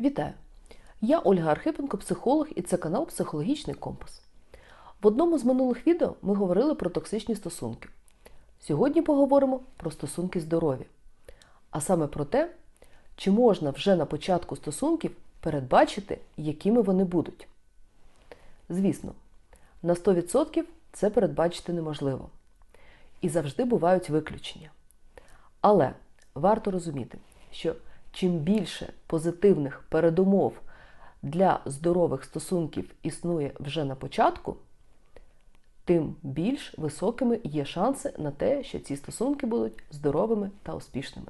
Вітаю! Я Ольга Архипенко, психолог, і це канал Психологічний Компас. В одному з минулих відео ми говорили про токсичні стосунки. Сьогодні поговоримо про стосунки здорові, а саме про те, чи можна вже на початку стосунків передбачити, якими вони будуть. Звісно, на 100% це передбачити неможливо. І завжди бувають виключення. Але варто розуміти, що чим більше позитивних передумов для здорових стосунків існує вже на початку, тим більш високими є шанси на те, що ці стосунки будуть здоровими та успішними.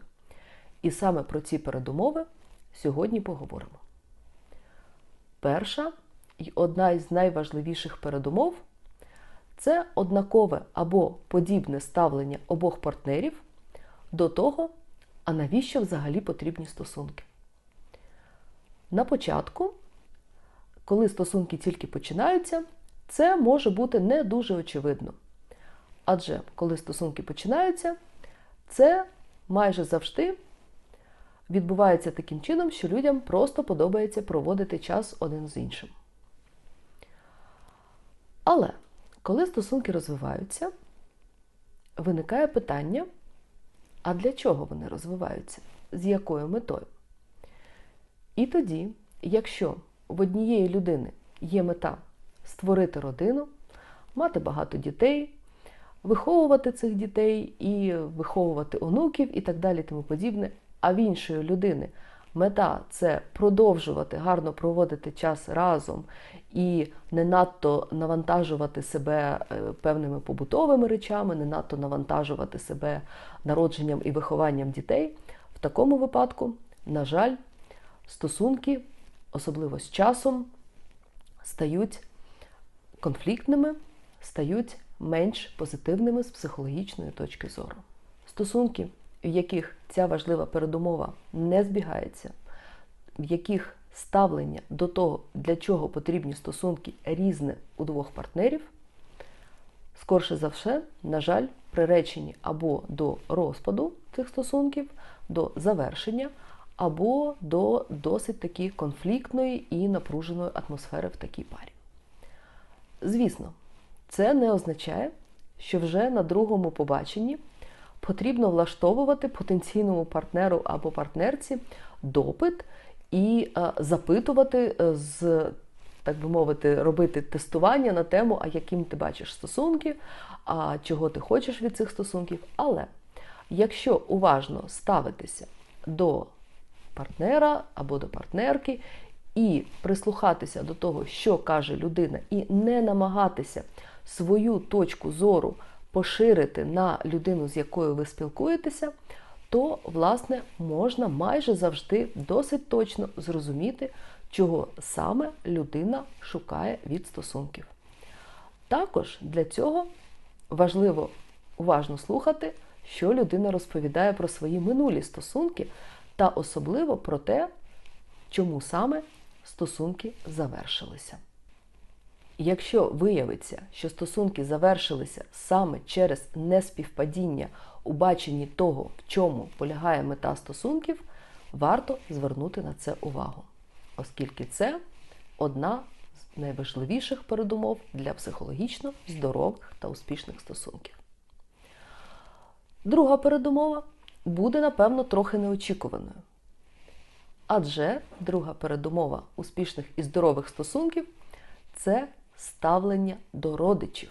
І саме про ці передумови сьогодні поговоримо. Перша і одна із найважливіших передумов це однакове або подібне ставлення обох партнерів до того, а навіщо взагалі потрібні стосунки? На початку, коли стосунки тільки починаються, це може бути не дуже очевидно. Адже коли стосунки починаються, це майже завжди відбувається таким чином, що людям просто подобається проводити час один з іншим. Але коли стосунки розвиваються, виникає питання, а для чого вони розвиваються? З якою метою? І тоді, якщо в однієї людини є мета створити родину, мати багато дітей, виховувати цих дітей і виховувати онуків і так далі, тому подібне, а в іншої людини мета це продовжувати гарно проводити час разом і не надто навантажувати себе певними побутовими речами, не надто навантажувати себе народженням і вихованням дітей, в такому випадку, на жаль, стосунки, особливо з часом, стають конфліктними, стають менш позитивними з психологічної точки зору. Стосунки, в яких ця важлива передумова не збігається, в яких ставлення до того, для чого потрібні стосунки різне у двох партнерів, скорше за все, на жаль, приречені або до розпаду цих стосунків, до завершення, або до досить таки конфліктної і напруженої атмосфери в такій парі. Звісно, це не означає, що вже на другому побаченні потрібно влаштовувати потенційному партнеру або партнерці допит і е, запитувати з, так би мовити, робити тестування на тему, а яким ти бачиш стосунки, а чого ти хочеш від цих стосунків. Але якщо уважно ставитися до партнера або до партнерки і прислухатися до того, що каже людина, і не намагатися свою точку зору поширити на людину, з якою ви спілкуєтеся, то, власне, можна майже завжди досить точно зрозуміти, чого саме людина шукає від стосунків. Також для цього важливо уважно слухати, що людина розповідає про свої минулі стосунки, та особливо про те, чому саме стосунки завершилися. Якщо виявиться, що стосунки завершилися саме через неспівпадіння у баченні того, в чому полягає мета стосунків, варто звернути на це увагу, оскільки це одна з найважливіших передумов для психологічно здорових та успішних стосунків. Друга передумова буде, напевно, трохи неочікуваною. Адже друга передумова успішних і здорових стосунків це ставлення до родичів,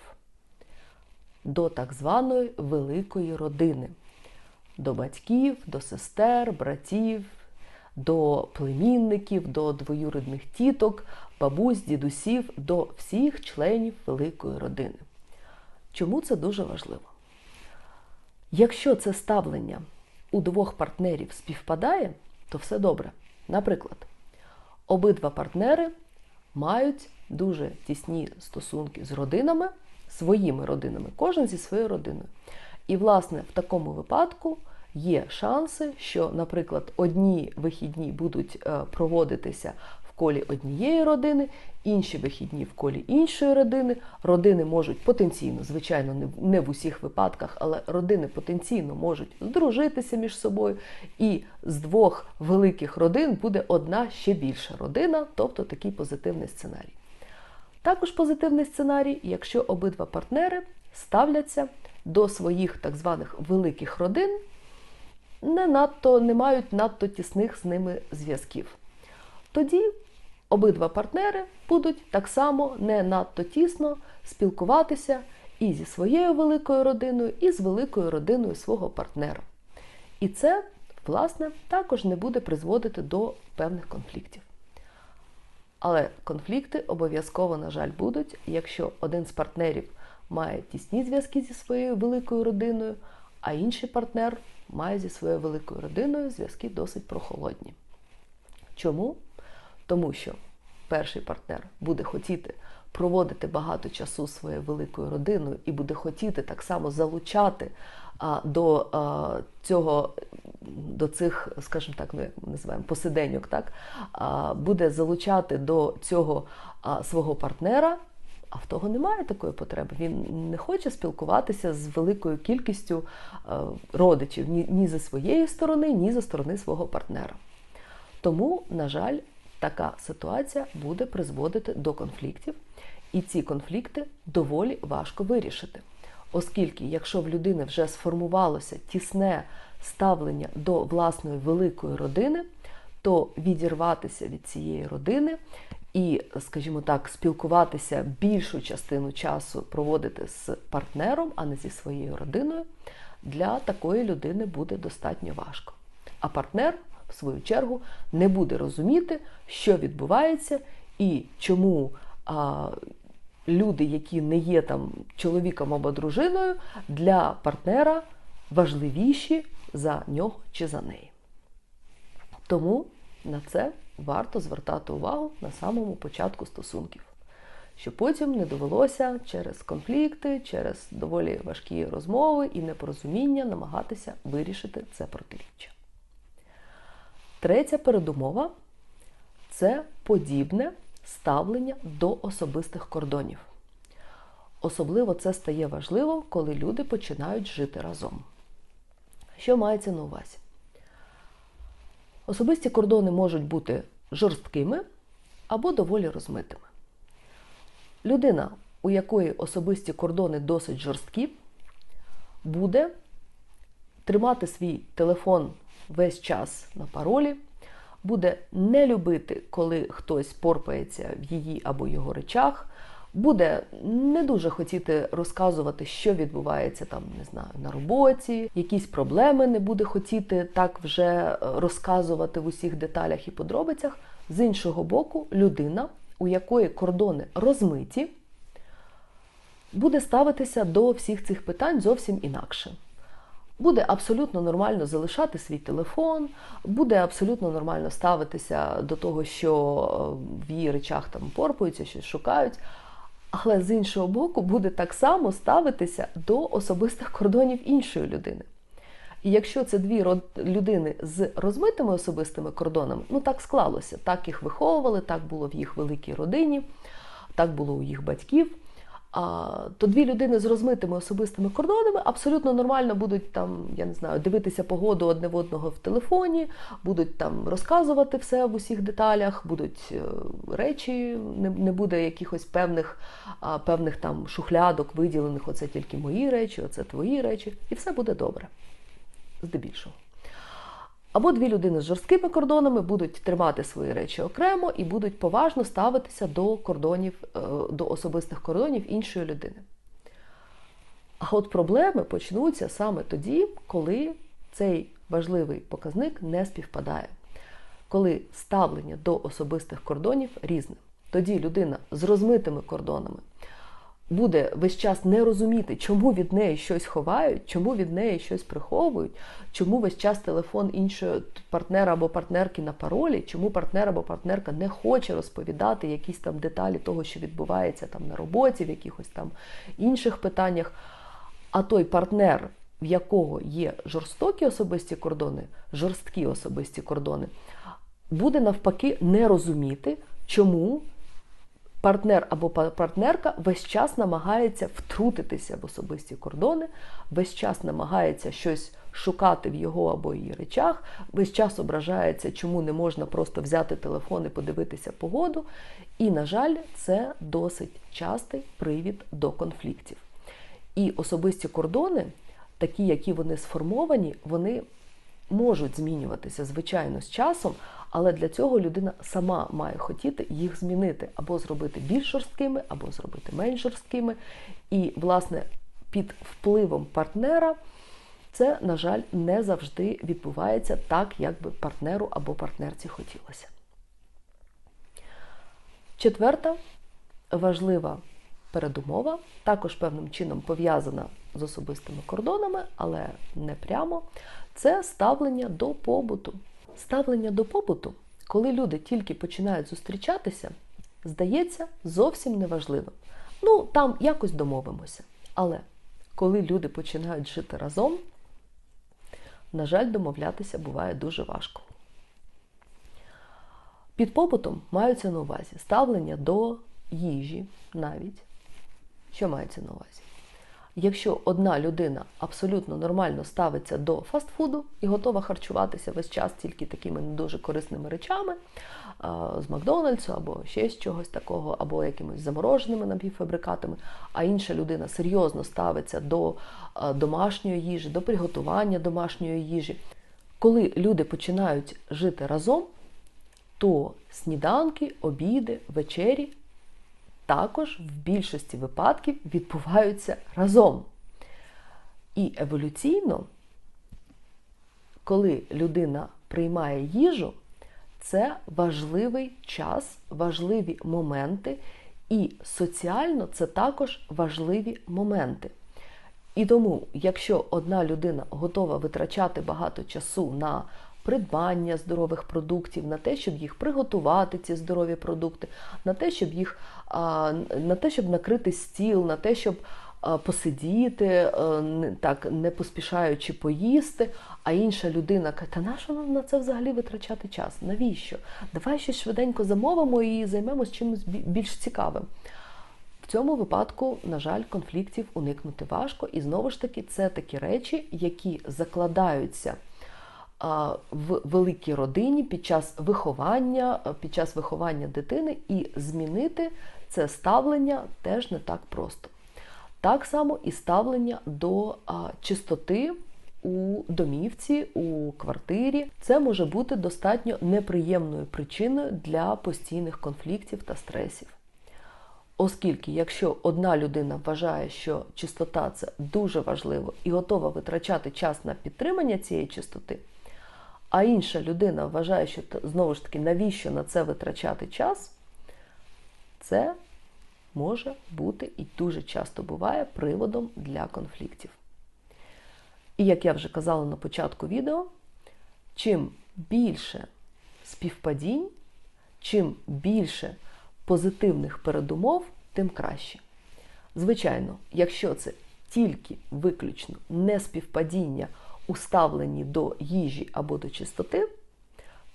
до так званої великої родини, до батьків, до сестер, братів, до племінників, до двоюрідних тіток, бабусь, дідусів, до всіх членів великої родини. Чому це дуже важливо? Якщо це ставлення у двох партнерів співпадає, то все добре. Наприклад, обидва партнери мають дуже тісні стосунки з родинами, своїми родинами, кожен зі своєю родиною. І, власне, в такому випадку є шанси, що, наприклад, одні вихідні будуть проводитися в колі однієї родини, інші вихідні в колі іншої родини. Родини можуть потенційно, звичайно, не в усіх випадках, але родини потенційно можуть здружитися між собою. І з двох великих родин буде одна ще більша родина, тобто такий позитивний сценарій. Також позитивний сценарій, якщо обидва партнери ставляться до своїх так званих великих родин, не надто не мають надто тісних з ними зв'язків. Тоді обидва партнери будуть так само не надто тісно спілкуватися і зі своєю великою родиною, і з великою родиною свого партнера. І це, власне, також не буде призводити до певних конфліктів. Але конфлікти обов'язково, на жаль, будуть, якщо один з партнерів має тісні зв'язки зі своєю великою родиною, а інший партнер має зі своєю великою родиною зв'язки досить прохолодні. Чому? Тому що перший партнер буде хотіти проводити багато часу своєю великою родиною і буде хотіти так само залучати до цього, до цих, скажімо так, ми називаємо посиденьок, так, буде залучати до цього свого партнера. А в того немає такої потреби. Він не хоче спілкуватися з великою кількістю родичів ні, ні зі своєї сторони, ні зі сторони свого партнера. Тому, на жаль, така ситуація буде призводити до конфліктів, і ці конфлікти доволі важко вирішити. Оскільки, якщо в людини вже сформувалося тісне ставлення до власної великої родини, то відірватися від цієї родини і, скажімо так, спілкуватися більшу частину часу проводити з партнером, а не зі своєю родиною, для такої людини буде достатньо важко. А партнер в свою чергу, не буде розуміти, що відбувається і чому а, люди, які не є там чоловіком або дружиною, для партнера важливіші за нього чи за неї. Тому на це варто звертати увагу на самому початку стосунків. Щоб потім не довелося через конфлікти, через доволі важкі розмови і непорозуміння намагатися вирішити це протиріччя. Третя передумова це подібне ставлення до особистих кордонів. Особливо це стає важливо, коли люди починають жити разом. Що мається на увазі? Особисті кордони можуть бути жорсткими або доволі розмитими. Людина, у якої особисті кордони досить жорсткі, буде тримати свій телефон весь час на паролі, буде не любити, коли хтось порпається в її або його речах, буде не дуже хотіти розказувати, що відбувається там, не знаю, на роботі, якісь проблеми не буде хотіти так вже е, розказувати в усіх деталях і подробицях. З іншого боку, людина, у якої кордони розмиті, буде ставитися до всіх цих питань зовсім інакше. Буде абсолютно нормально залишати свій телефон, буде абсолютно нормально ставитися до того, що е, в її речах там порпуються, щось шукають. Але з іншого боку, буде так само ставитися до особистих кордонів іншої людини. І якщо це дві людини з розмитими особистими кордонами, ну так склалося, так їх виховували, так було в їх великій родині, так було у їх батьків то дві людини з розмитими особистими кордонами абсолютно нормально будуть там, я не знаю, дивитися погоду одне в одного в телефоні, будуть там розказувати все в усіх деталях, будуть е, речі, не не буде якихось певних певних там шухлядок, виділених. Оце тільки мої речі, оце твої речі, і все буде добре. Здебільшого. Або дві людини з жорсткими кордонами будуть тримати свої речі окремо і будуть поважно ставитися до кордонів, е, до особистих кордонів іншої людини. А от проблеми почнуться саме тоді, коли цей важливий показник не співпадає, коли ставлення до особистих кордонів різне. Тоді людина з розмитими кордонами буде весь час не розуміти, чому від неї щось ховають, чому від неї щось приховують, чому весь час телефон іншого партнера або партнерки на паролі, чому партнер або партнерка не хоче розповідати якісь там деталі того, що відбувається там на роботі, в якихось там інших питаннях. А той партнер, в якого є жорстокі особисті кордони, жорсткі особисті кордони, буде навпаки не розуміти, чому партнер або партнерка весь час намагається втрутитися в особисті кордони, весь час намагається щось шукати в його або її речах, весь час ображається, чому не можна просто взяти телефон і подивитися погоду. І, на жаль, це досить частий привід до конфліктів. І особисті кордони, такі, які вони сформовані, вони можуть змінюватися, звичайно, з часом, але для цього людина сама має хотіти їх змінити, або зробити більш жорсткими, або зробити менш жорсткими. І, власне, під впливом партнера це, на жаль, не завжди відбувається так, як би партнеру або партнерці хотілося. Четверта важлива передумова, також певним чином пов'язана з особистими кордонами, але не прямо. Це ставлення до побуту. Ставлення до побуту, коли люди тільки починають зустрічатися, здається зовсім неважливим. Ну, там якось домовимося. Але коли люди починають жити разом, на жаль, домовлятися буває дуже важко. Під побутом маються на увазі ставлення до їжі навіть. Що мається на увазі? Якщо одна людина абсолютно нормально ставиться до фастфуду і готова харчуватися весь час тільки такими не дуже корисними речами з Макдональдсу або ще з чогось такого, або якимись замороженими напівфабрикатами, а інша людина серйозно ставиться до домашньої їжі, до приготування домашньої їжі. Коли люди починають жити разом, то сніданки, обіди, вечері також в більшості випадків відбуваються разом. І еволюційно, коли людина приймає їжу, це важливий час, важливі моменти, і соціально це також важливі моменти. І тому, якщо одна людина готова витрачати багато часу на придбання здорових продуктів, на те, щоб їх приготувати, ці здорові продукти, на те, щоб їх на те, щоб накрити стіл, на те, щоб посидіти, е, так не поспішаючи поїсти. А інша людина каже, та нащо нам на це взагалі витрачати час? Навіщо? Давай щось швиденько замовимо і займемось чимось більш цікавим. В цьому випадку, на жаль, конфліктів уникнути важко, і знову ж таки, це такі речі, які закладаються в великій родині під час виховання, під час виховання дитини, і змінити це ставлення теж не так просто. Так само і ставлення до чистоти у домівці, у квартирі. Це може бути достатньо неприємною причиною для постійних конфліктів та стресів. Оскільки, якщо одна людина вважає, що чистота це дуже важливо і готова витрачати час на підтримання цієї чистоти, а інша людина вважає, що знову ж таки, навіщо на це витрачати час, це може бути і дуже часто буває приводом для конфліктів. І як я вже казала на початку відео, чим більше співпадінь, чим більше позитивних передумов, тим краще. Звичайно, якщо це тільки виключно неспівпадіння у ставленні до їжі або до чистоти,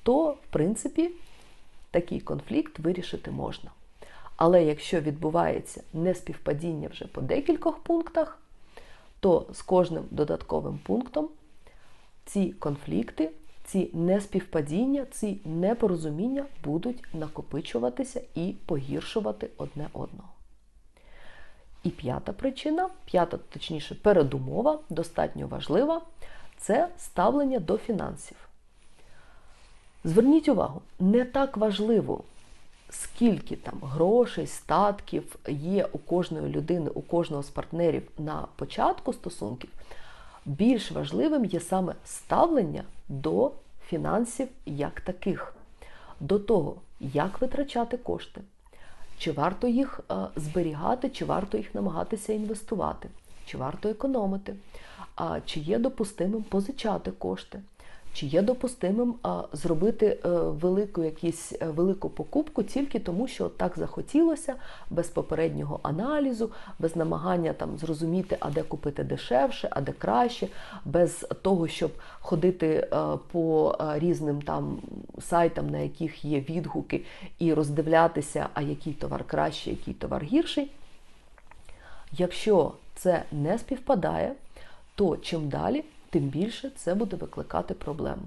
то, в принципі, такий конфлікт вирішити можна. Але якщо відбувається неспівпадіння вже по декількох пунктах, то з кожним додатковим пунктом ці конфлікти, ці неспівпадіння, ці непорозуміння будуть накопичуватися і погіршувати одне одного. І п'ята причина, п'ята, точніше, передумова, достатньо важлива, це ставлення до фінансів. Зверніть увагу, не так важливо, скільки там грошей, статків є у кожної людини, у кожного з партнерів на початку стосунків. Більш важливим є саме ставлення до фінансів як таких, до того, як витрачати кошти, чи варто їх е, зберігати, чи варто їх намагатися інвестувати, чи варто економити, чи є допустимим позичати кошти, Чи є допустимим а, зробити е, велику якісь е, велику покупку тільки тому, що так захотілося, без попереднього аналізу, без намагання там зрозуміти, а де купити дешевше, а де краще, без того, щоб ходити е, по різним там сайтам, на яких є відгуки, і роздивлятися, а який товар краще, який товар гірший. Якщо це не співпадає, то чим далі, тим більше це буде викликати проблему.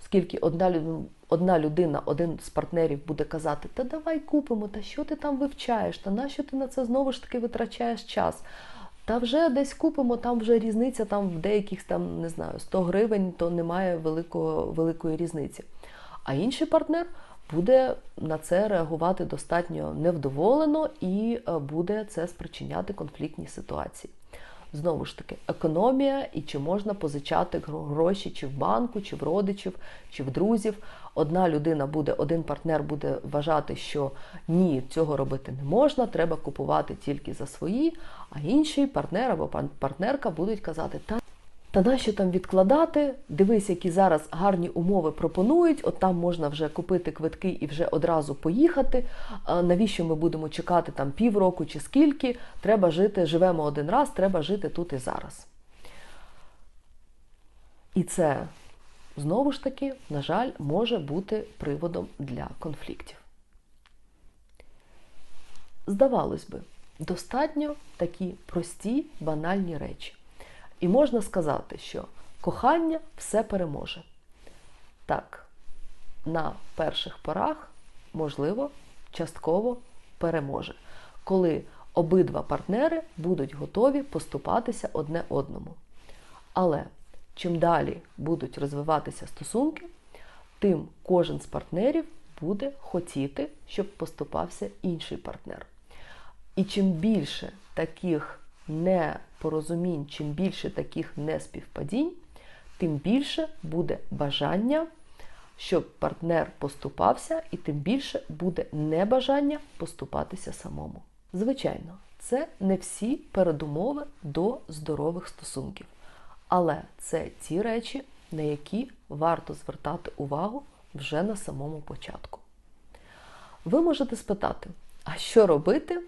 Оскільки одна одна людина, один з партнерів буде казати, та давай купимо, та що ти там вивчаєш, та нащо ти на це знову ж таки витрачаєш час? Та вже десь купимо, там вже різниця там в деяких там, не знаю, 100 гривень, то немає великого, великої різниці. А інший партнер буде на це реагувати достатньо невдоволено і е, буде це спричиняти конфліктні ситуації. Знову ж таки, економія і чи можна позичати гроші чи в банку, чи в родичів, чи в друзів. Одна людина буде, один партнер буде вважати, що ні, цього робити не можна, треба купувати тільки за свої, а інший партнер або партнерка будуть казати, та та нащо там відкладати? Дивись, які зараз гарні умови пропонують. От там можна вже купити квитки і вже одразу поїхати. Навіщо ми будемо чекати там півроку чи скільки? Треба жити, живемо один раз, треба жити тут і зараз. І це знову ж таки, на жаль, може бути приводом для конфліктів. Здавалось би, достатньо такі прості банальні речі. І можна сказати, що кохання все переможе. Так, на перших порах, можливо, частково переможе, коли обидва партнери будуть готові поступатися одне одному. Але чим далі будуть розвиватися стосунки, тим кожен з партнерів буде хотіти, щоб поступався інший партнер. І чим більше таких непорозумінь, чим більше таких неспівпадінь, тим більше буде бажання, щоб партнер поступався, і тим більше буде небажання поступатися самому. Звичайно, це не всі передумови до здорових стосунків. Але це ті речі, на які варто звертати увагу вже на самому початку. Ви можете спитати, а що робити,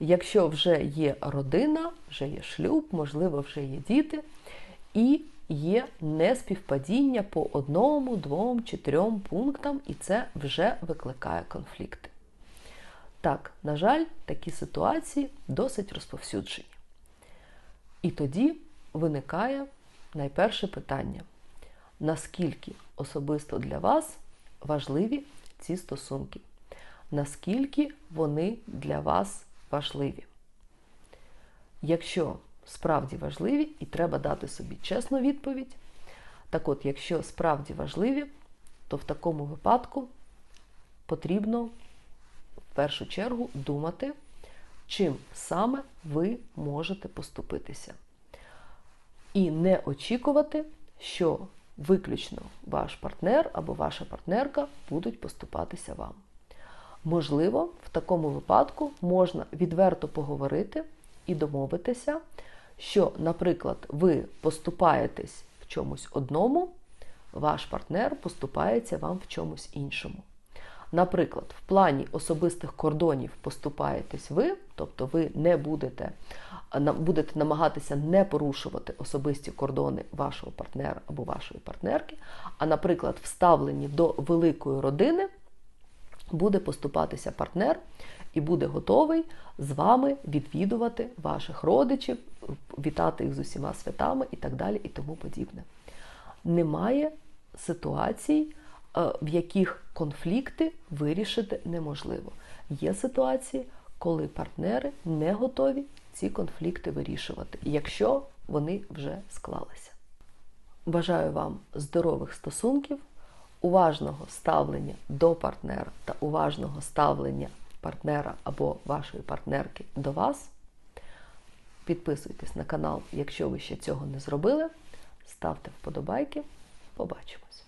Якщо вже є родина, вже є шлюб, можливо, вже є діти, і є неспівпадіння по одному, двом чи трьом пунктам, і це вже викликає конфлікти. Так, на жаль, такі ситуації досить розповсюджені. І тоді виникає найперше питання: наскільки особисто для вас важливі ці стосунки? Наскільки вони для вас важливі. Якщо справді важливі, і треба дати собі чесну відповідь, так от, якщо справді важливі, то в такому випадку потрібно в першу чергу думати, чим саме ви можете поступитися. І не очікувати, що виключно ваш партнер або ваша партнерка будуть поступатися вам. Можливо, в такому випадку можна відверто поговорити і домовитися, що, наприклад, ви поступаєтесь в чомусь одному, ваш партнер поступається вам в чомусь іншому. Наприклад, в плані особистих кордонів поступаєтесь ви, тобто ви не будете будете намагатися не порушувати особисті кордони вашого партнера або вашої партнерки, а, наприклад, вставлені до великої родини буде поступатися партнер і буде готовий з вами відвідувати ваших родичів, вітати їх з усіма святами і так далі, і тому подібне. Немає ситуацій, е, в яких конфлікти вирішити неможливо. Є ситуації, коли партнери не готові ці конфлікти вирішувати, якщо вони вже склалися. Бажаю вам здорових стосунків уважного ставлення до партнера та уважного ставлення партнера або вашої партнерки до вас. Підписуйтесь на канал, якщо ви ще цього не зробили. Ставте вподобайки. Побачимось!